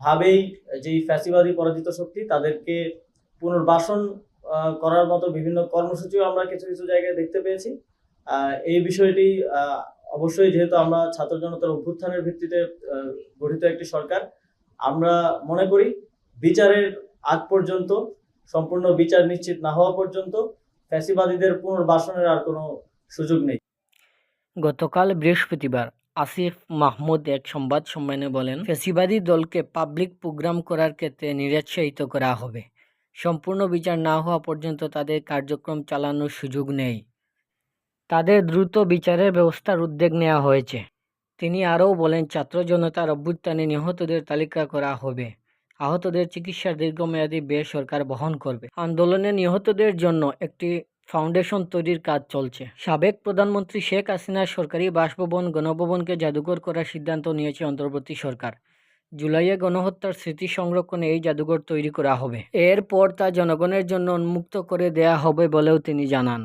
ভাবেই যেই ফ্যাসিবাদী পরাজিত শক্তি, তাদেরকে পুনর্বাসন করার মতো বিভিন্ন কর্মসূচিও আমরা কিছু কিছু জায়গায় দেখতে পেয়েছি। এই বিষয়টি অবশ্যই যেহেতু আমরা ছাত্র জনতার অভ্যুত্থানের ভিত্তিতে গঠিত একটি সরকার, আমরা মনে করি বিচারের আগ পর্যন্ত, সম্পূর্ণ বিচার নিশ্চিত না হওয়া পর্যন্ত ফ্যাসিবাদীদের পুনর্বাসনের আর কোনো সুযোগ নেই। গতকাল বৃহস্পতিবার আসিফ মাহমুদ এক সংবাদ সম্মেলনে বলেন, ফেসিবাদী দলকে পাবলিক প্রোগ্রাম করার ক্ষেত্রে নিরুৎসাহিত করা হবে। সম্পূর্ণ বিচার না হওয়া পর্যন্ত তাদের কার্যক্রম চালানোর সুযোগ নেই। তাদের দ্রুত বিচারের ব্যবস্থার উদ্যোগ নেওয়া হয়েছে। তিনি আরও বলেন, ছাত্র জনতার অভ্যুত্থানে নিহতদের তালিকা করা হবে। আহতদের চিকিৎসার দীর্ঘমেয়াদী ব্যয় সরকার বহন করবে। আন্দোলনে নিহতদের জন্য একটি ফাউন্ডেশন তৈরির কাজ চলছে। সাবেক প্রধানমন্ত্রী শেখ হাসিনার সরকারি বাসভবন, গণভবনকে জাদুঘর করার সিদ্ধান্ত নিয়েছে অন্তর্বর্তী সরকার। জুলাইয়ে গণহত্যার স্মৃতি সংরক্ষণে এই জাদুঘর তৈরি করা হবে। এরপর তা জনগণের জন্য উন্মুক্ত করে দেয়া হবে বলেও তিনি জানান।